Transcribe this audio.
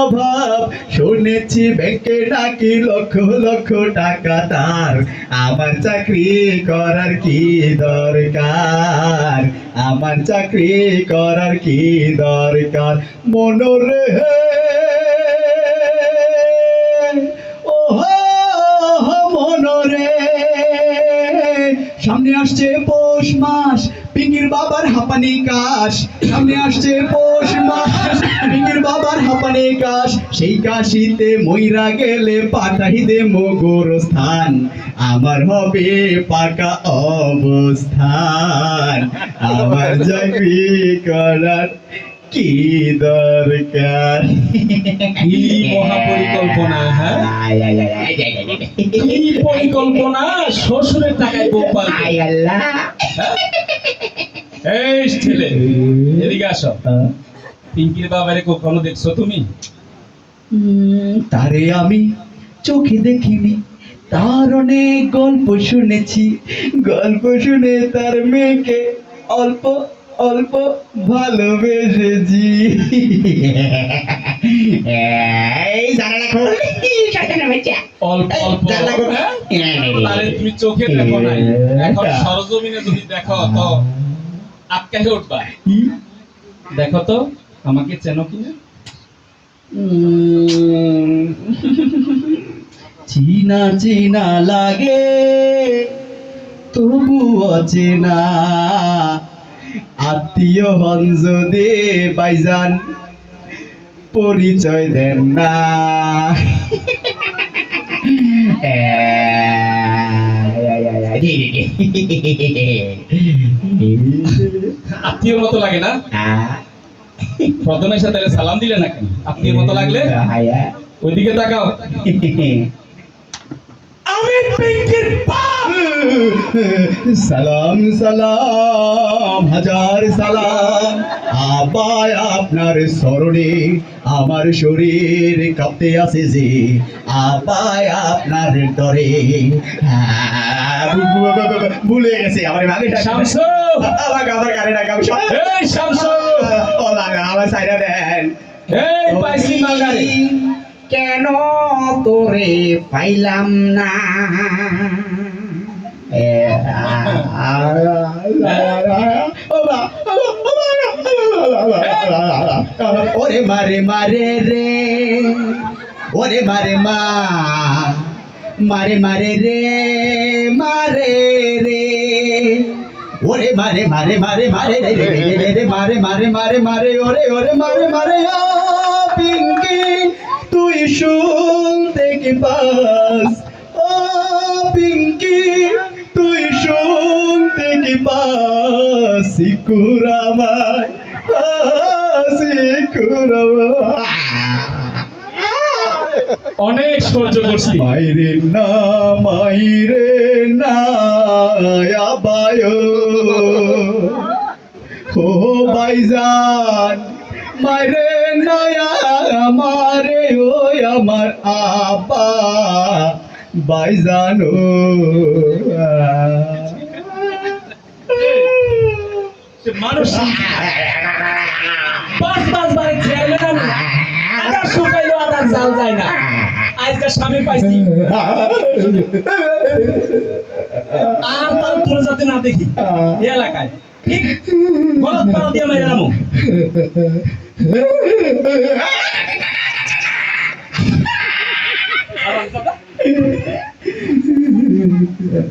অভাব শুনেছি ব্যাংকে নাকি লক্ষ লক্ষ টাকা তার। আমার চাকরি করার কি দরকার? আমার চাকরি করার কি দরকার? মনোরে সামনে আসছে পৌষ মাস, পিঙ্গির বাবার হাঁপানি কাশ। সামনে আসছে পৌষ মাস, পিঙ্গির বাবার হাঁপানি কাশ। সেই কাশিতে মইরা গেলে পাঠাই দে মোগর স্থান। আমার হবে পাকা অবস্থান। আমার চাকরি করার? কি দরকার কি মহাপরিকল্পনা হ্যাঁ? আয়, আয়, আয়, আয়, আয়, আয়, আয়। কি পরিকল্পনা? শ্বশুরের টাকায় বউ পালবে। আল্লাহ। এই ছেলে এদিকে আসো। পিঙ্কির বাবারে কখনো দেখছ তুমি। তারে আমি চোখে দেখিনি। তার অনেক গল্প শুনেছি। গল্প শুনে তার মেয়েকে অল্প অল্প ভালোবেসেছি। অল্প অল্প। হ্যাঁ? তুমি চোখে দেখো নাই। এখন সরজমিনে যদি দেখো তো আটকাহে উঠবা। দেখো তো আমাকে চেনো কিনা চিনা চিনা লাগে তবু অচেনা আত্মীয় হন যদি বাইজান পরিচয় দেন না। আত্মীয়র মতো লাগে না? প্রথমে এসে তাহলে সালাম দিলে না কেন? আত্মীয়র মতো লাগলে? ওইদিকে তাকাও। আমি পিঙ্কির বাপ সালাম সালাম হাজার সালাম। আবায় আপনার স্মরণে আমার শরীর কাঁপতে আসে যে আবায় আপনার ডরে হ্যাঁ, ভুলে গেছে আমার আমাকে গানে ও লাগা সাইডা দেন। কেন তোরে পাইলাম না? ওরে মারে মারে রে, ওরে মারে মা, মারে মারে রে মারে রে। ওরে মারে মারে মারে মারে রে রে রে রে মারে মারে মারে মারে, ওরে ওরে, মারে মারে পিঙ্কি, তুই শুনতে কি পাস? সিকুরামায় অনেক সহ্য করছি। মাইরে না মাইরে না আবায়। ও বাইজান মাইরে না আমারে ও আমার আপা বাইজান ও মানুষ। পাঁচ পাঁচ বারে চেয়ারম্যান আদার শুকাইলো আদার জাল যায় না। আজকে স্বামী পাইছি। আর তার তোর যাতে না দেখি, এই এলাকায়। ঠিক? গলত পাড়া দিয়ে মাইরা নামো